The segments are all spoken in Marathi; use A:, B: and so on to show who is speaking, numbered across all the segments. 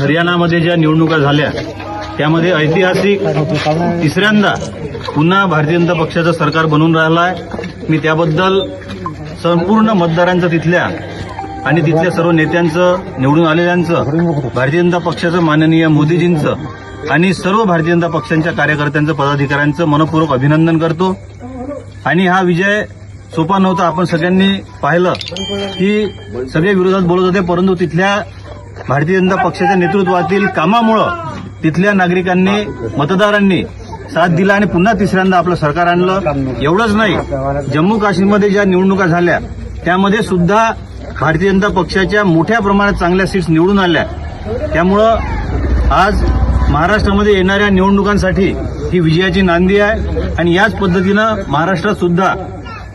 A: हरियाणामध्ये ज्या निवडणुका झाल्या त्यामध्ये ऐतिहासिक तिसऱ्यांदा पुन्हा भारतीय जनता पक्षाचं सरकार बनून राहिलं आहे मी त्याबद्दल संपूर्ण मतदारांचं तिथल्या आणि तिथल्या सर्व नेत्यांचं निवडून आलेल्यांचं भारतीय जनता पक्षाचं माननीय मोदीजींचं आणि सर्व भारतीय जनता पक्षांच्या कार्यकर्त्यांचं पदाधिकाऱ्यांचं मनपूर्वक अभिनंदन करतो. आणि हा विजय सोपा नव्हता. आपण सगळ्यांनी पाहिलं की सगळे विरोधात बोलत होते परंतु तिथल्या भारतीय जनता पक्षाच्या नेतृत्वातील कामामुळं तिथल्या नागरिकांनी मतदारांनी साथ दिला आणि पुन्हा तिसऱ्यांदा आपलं सरकार आणलं. एवढंच नाही जम्मू काश्मीरमध्ये ज्या निवडणुका झाल्या त्यामध्ये सुद्धा भारतीय जनता पक्षाच्या मोठ्या प्रमाणात चांगल्या सीट्स निवडून आल्या. त्यामुळं आज महाराष्ट्रामध्ये येणाऱ्या निवडणुकांसाठी ही विजयाची नांदी आहे आणि याच पद्धतीनं महाराष्ट्रात सुद्धा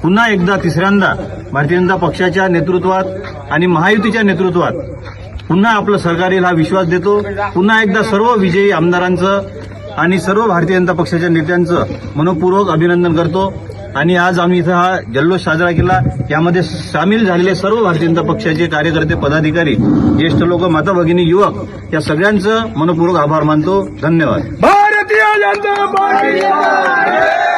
A: पुन्हा एकदा तिसऱ्यांदा भारतीय जनता पक्षाच्या नेतृत्वात आणि महायुतीच्या नेतृत्वात पुन्हा आपलं सरकार येईल हा विश्वास देतो. पुन्हा एकदा सर्व विजयी आमदारांचं आणि सर्व भारतीय जनता पक्षाच्या नेत्यांचं मनपूर्वक अभिनंदन करतो. आणि आज आम्ही इथं हा जल्लोष साजरा केला. यामध्ये सामील झालेले सर्व भारतीय जनता पक्षाचे कार्यकर्ते पदाधिकारी ज्येष्ठ लोक माता भगिनी युवक या सगळ्यांचं मनपूर्वक आभार मानतो. धन्यवाद.
B: भारतीय जनता पार्टीचा